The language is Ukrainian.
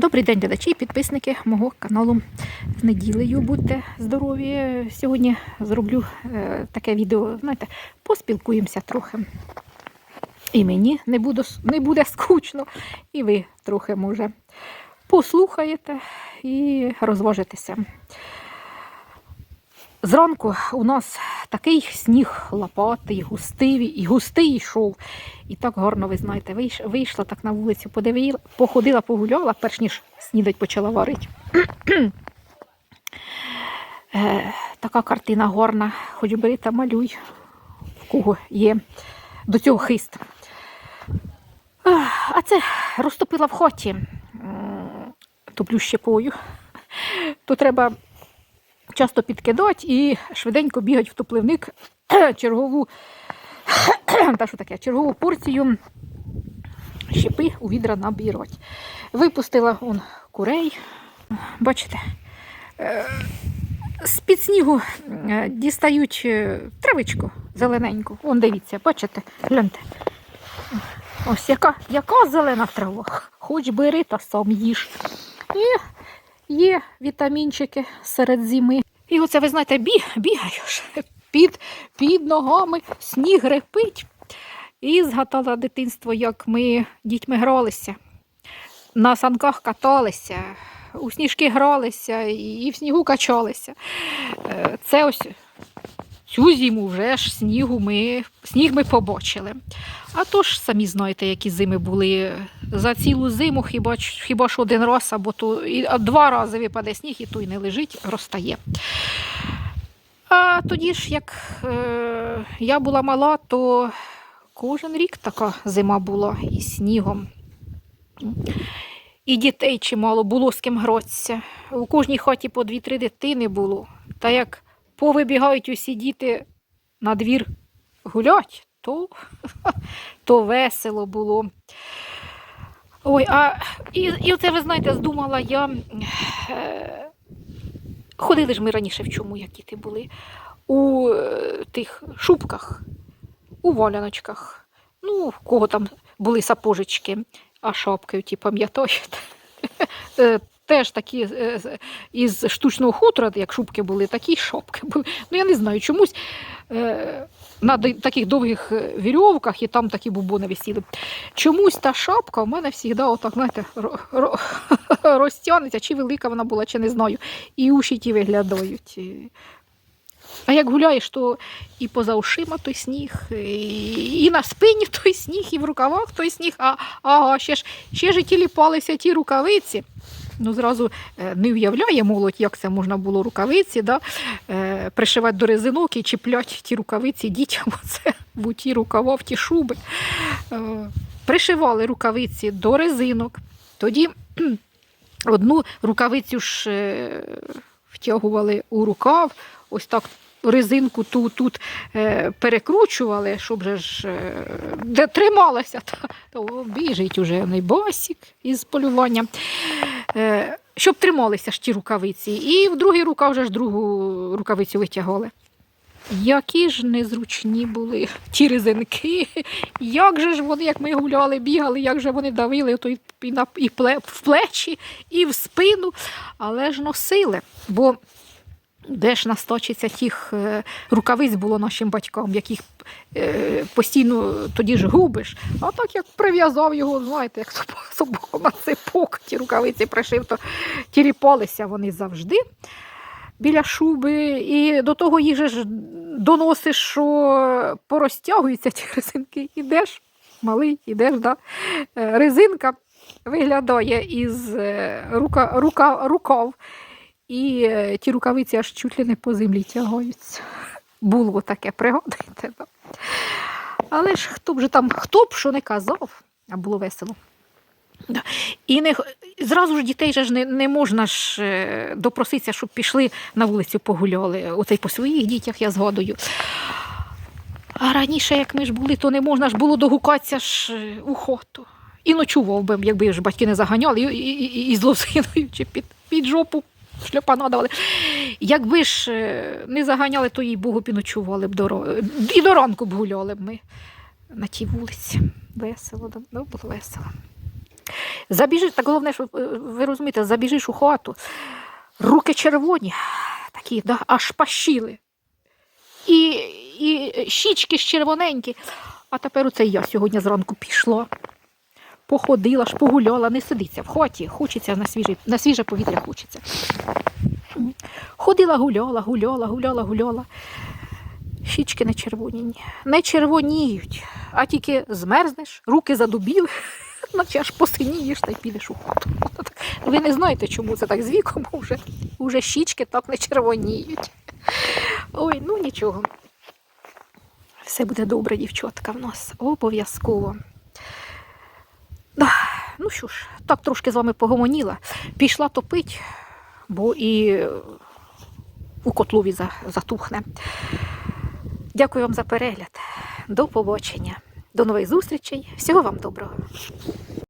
Добрий день, глядачі, і підписники мого каналу з неділею. Будьте здорові. Сьогодні зроблю е, таке відео, знаєте, поспілкуємося трохи. І мені не, буду, не буде скучно, і ви трохи, може, послухаєте і розважитеся. Зранку у нас такий сніг лопатий, густий, і густий йшов. І так гарно, ви знаєте, вийшла так на вулицю, подивила, походила, погуляла, перш ніж снідать почала варити. е, така картина гарна, хоч бери та малюй, в кого є до цього хист. А це розтопила в хаті, м, топлю щепою. То треба часто підкидати і швиденько бігати в топливник чергову, та що таке, чергову порцію щепи у відра набірати. Випустила он курей. Бачите, е, з-під снігу е, дістають е, травичку зелененьку. Вон дивіться, бачите, гляньте. Ось яка, яка зелена трава. Хоч бери та сам їж. І є вітамінчики серед зими. І оце, ви знаєте, біг, бігаєш під, під ногами, сніг репить. І згадала дитинство, як ми дітьми гралися, на санках каталися, у сніжки гралися і в снігу качалися. Е, Це ось цю зиму вже ж снігу ми, сніг ми побачили. А то ж самі знаєте, які зими були. За цілу зиму хіба, хіба ж один раз, або то і, два рази випаде сніг, і той не лежить, розтає. А тоді ж, як е, я була мала, то кожен рік така зима була із снігом. І дітей чимало було з ким гратися. У кожній хаті по дві-три дитини було. Та як повибігають усі діти на двір гулять, то, то весело було. Ой, а і, і оце ви знаєте, здумала я. Е, ходили ж ми раніше в чому, як діти були, у е, тих шубках, у валяночках. Ну, в кого там були сапожечки, а шапки, ті пам'ятаєте. Теж такі е, із штучного хутра, як шубки були, такі шапки були. Ну, я не знаю, чомусь е, на таких довгих е, вірьовках і там такі бубони висіли. Чомусь та шапка в мене завжди отак, знаєте, ро- ро- розтягнеться, чи велика вона була, чи не знаю. І уші ті виглядають. А як гуляєш, то і поза ушима той сніг, і, і на спині той сніг, і в рукавах той сніг, а, а ще ж ще ж і тіліпалися ті рукавиці. Ну, зразу е, не уявляє молодь, як це можна було рукавиці, да? е, пришивати до резинок і чіплять ті рукавиці дітям оце, в ті рукава, в ті шуби. Е, пришивали рукавиці до резинок. Тоді одну рукавицю ж втягували у рукав, ось так резинку ту тут е, перекручували, щоб же ж е, де трималася, та, то біжить уже не босик із полювання. Е, щоб трималися ж ті рукавиці. І в другий рукав вже ж другу рукавицю витягали. Які ж незручні були ті резинки, як же ж вони, як ми гуляли, бігали, як же вони давили то і в плечі, і в спину, але ж носили. Бо де ж насточиться тих е, рукавиць було нашим батькам, яких е, постійно тоді ж губиш. А так як прив'язав його, знаєте, як собаку на цепок, ті рукавиці пришив, то тіріпалися вони завжди біля шуби. І до того їх ж доносиш, що порозтягуються ті резинки. Ідеш, малий, ідеш, да? Е, резинка виглядає із рука, рука, рукав. І е, ті рукавиці аж чуть ли не по землі тягаються. Було таке, пригадуєте. Да? Але ж хто б же там, хто б що не казав, а було весело. І не, зразу ж дітей ж не, не можна ж е, допроситися, щоб пішли на вулицю погуляли. Оце й по своїх дітях я згадую. А раніше, як ми ж були, то не можна ж було догукатися ж е, у хату. І ночував би, якби ж батьки не заганяли, і, і, і, і з лозиною чи під, під жопу шльопана. Якби ж е, не заганяли, то їй Богу ночували б до, і до ранку б гуляли б ми на тій вулиці. Весело, ну, було весело. Забіжиш, так головне, що е, ви розумієте, забіжиш у хату, руки червоні, такі, да, аж пащили. І, і щічки червоненькі. А тепер оце я сьогодні зранку пішла, походила ж, погуляла, не сидиться в хаті, хочеться на свіже, на свіже повітря хочеться. Ходила, гуляла, гуляла, гуляла, гуляла. Щічки не червоні, не червоніють, а тільки змерзнеш, руки задубіли, наче аж посинієш та й підеш у хату. Ви не знаєте, чому це так з віком уже, уже щічки так не червоніють. Ой, ну нічого. Все буде добре, дівчатка, в нас обов'язково. Ну що ж, так трошки з вами погомоніла. Пішла топить, бо і е, у котлові затухне. Дякую вам за перегляд. До побачення. До нових зустрічей. Всього вам доброго.